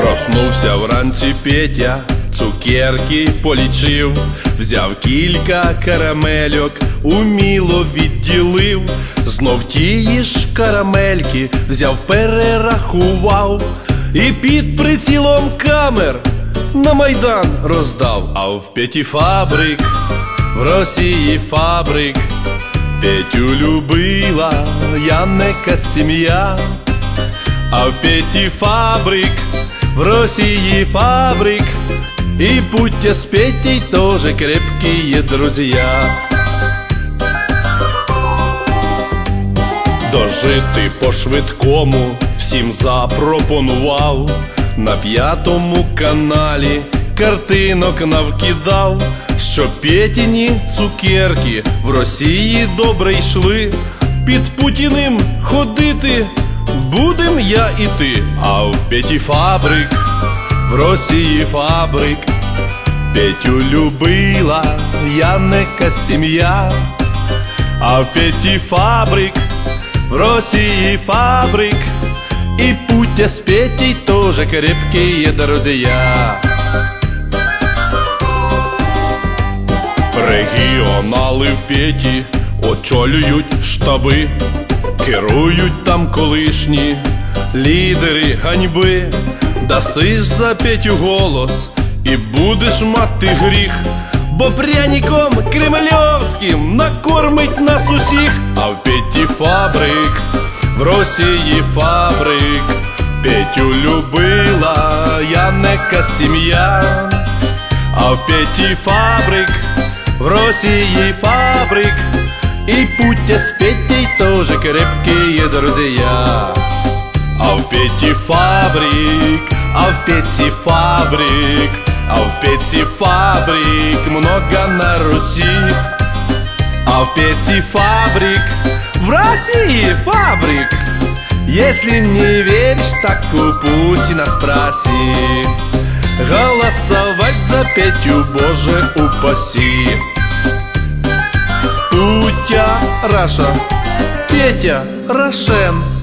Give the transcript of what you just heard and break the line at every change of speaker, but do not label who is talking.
Проснувся вранці Петя, цукерки полічив, взяв кілька карамельок, уміло відділив, знов тії ж карамельки взяв, перерахував і під прицілом камер на майдан роздав. А в Петі фабрик, в Росії фабрик, Петю любила Янека сім'я. А в Пети фабрик, в России фабрик. И Путя с Петей тоже крепкие друзья. Дожити по швидкому всім запропонував. На п'ятому каналі картинок навкидав, що Петіні цукерки в Росії добре йшли, під Путіним ходити будем я і ти, а в Петі фабрик, в Росії фабрик, Петю любила Янека сім'я, а в Петі фабрик, в Росії фабрик, и Путя с Петей тоже крепкие друзья. Регіонали в Петі очолюють штаби, Керують там колишні лідери ганьби. Даси ж за Петю голос і будеш мати гріх, бо пряником кремльовським накормить нас усіх, а в Петі фабрик, в Росії фабрик, Петю любила Янека сім'я. А в Пети фабрик, в России фабрик И Путя с Петей тоже крепкие друзья. А в Пети фабрик, а в Пети фабрик А в Пети фабрик много на Руси. А в Пети фабрик, в России фабрик. Если не веришь, так у Путина спроси. Голосовать за Петю, Боже упаси. Путя Раша, Петя Рошен